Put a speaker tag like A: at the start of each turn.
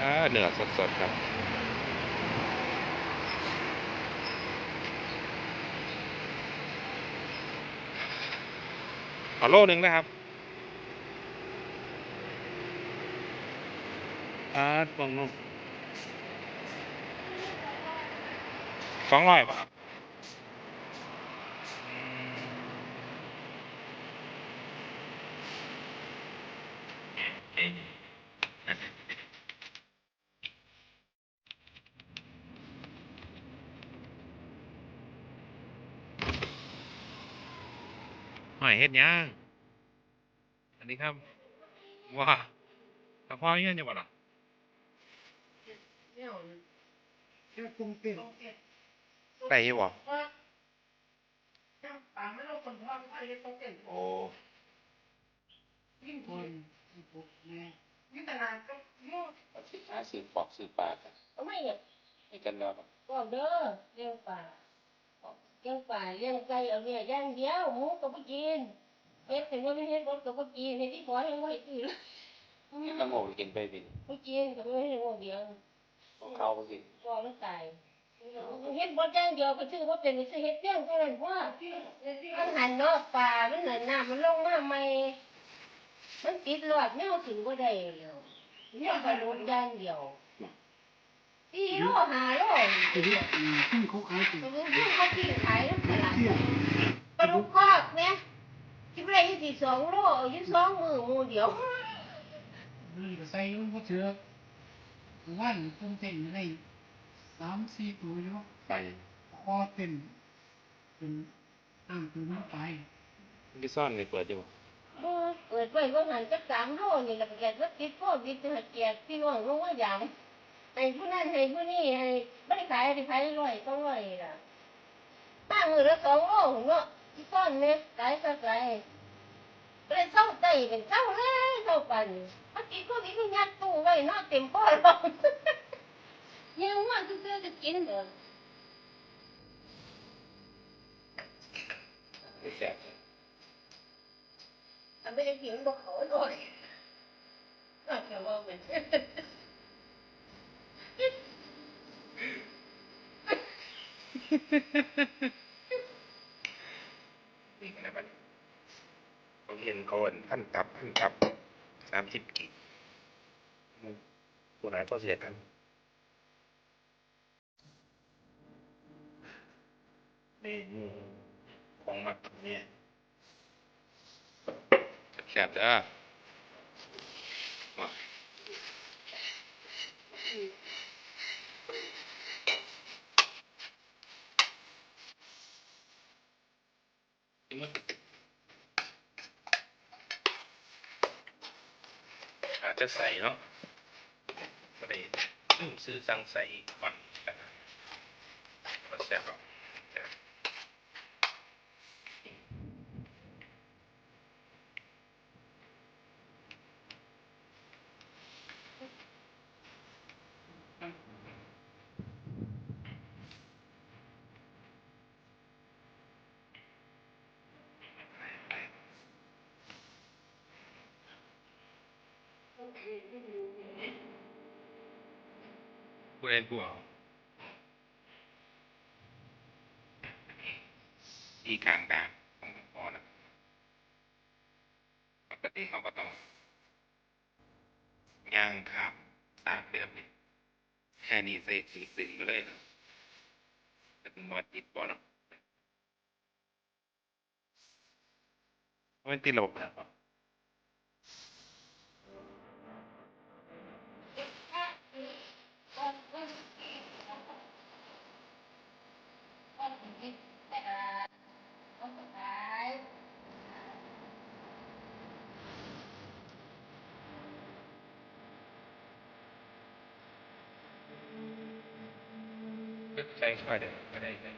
A: อ่าเนื้อสดๆครับเอาโลหนึ่งนะครับอ่าปองนุ่มสองร้อยป่ะครับอื หอยเฮ็ดหยังอันนี้ครับว้าตะพอเงี้ยอยู่บ่ล่ะ
B: เนี่ยแค่กุ้งเต้น
A: ได้อยู่บ่
B: แค่ปากไม่ต้องคนท้องไม่ได้ต้องเต้น
A: โอ้
B: ยิ่งคนปุ๊บแม่ยิ่งตลาดก็ยุ่ง
A: สิหาซื้อปอกซื้อปลากัน
C: เอาไม่เนี่ย
A: ให้กันแล้วครับ
C: ก็เด้อเลี้ยงป่า เลี้ยงป่าเลี้ยงไก่เอาเนี่ยย่างเดียวหมูก็ไม่กินเฮ็ดถึงว่าไม่เฮ็ดรถก็ไม่กินเฮ็ดที่ขอให้ไว้ตื่น
A: กินละโง่กินไปบิน
C: ไม่กินก็ไม่ให้โง่เดียว
A: ของเขาก็กิน
C: ก็มันตายเฮ็ดบ่ย่างเดียวก็ชื่อว่าเป็นซื้อเฮ็ดเลี้ยงเท่านั้นว่ามันหันเนาะป่ามันน่ะน้ำมันลงมาใหม่มันติดรอดแนวถึงบ่ได้แล้วเนี่ยก็โดนย่างเดียว สี่โลห้าโล
B: ไอ้ที่ขึ้นเขาขายติ
C: ไปดูที่เขาที่ขายน้ำตลาด
B: เที่ยว
C: ปลาดุกคอกเนี่ยคิดว่ายี่สิบสองโลยี่สองมือมือเดียว
B: นี่ก็ใส่มันก็เถือวันกุ้งเต้นอะไรสามสี่ตัวอยู่
A: ไป
B: คอเต้นเป็นน้ำตัวมันไป
A: ที่ซ่อนในเปิดอยู่บ่
C: บ่เปิดไว้ก็หันจักสามโลนี่แล้วก็แกก็ติดโควิดจะแกพี่น้องลงว่าอย่าง ให้ผู้นั้นให้ผู้นี้ให้ไม่ได้ขายได้ขายร้อยต้องร้อยล่ะป้ามือละสองโลเนาะที่ต้นเนี่ยขายก็ขายเป็นเศร้าใจเป็นเศร้าเลยเศร้าปันมันติดโควิดก็ยัดตู้ไว้เนาะเต็มพ่อเรายังว่าซื้อๆจะกินเด้อ
A: ไม่แสบ
C: ทำไม่ได้ผิวบอกเขาหน่อยน่าจะว่าเหมือน
A: นี่กันะบัดผมเห็นเขาอันพันตับพันตับสามสิบกิอืมผู้ไหนก็เสียกันนี่อืมของมักเนี่ยแสบจ้าอา จะใส่เนาะก็ได้ซื้อสั่งใส่ก่อนก็แซ่บออก ผู้เล่นผู้เอที่กลางด่านของพอนะปกติเขาก็ต้องย่างขับตากเดือมนี่แค่นี้เสกสีสีเลยนะแต่เป็นวัดจิตบ่เนาะมันติดระบบแล้วใช้ค่อย Thanks, pardon. Good evening.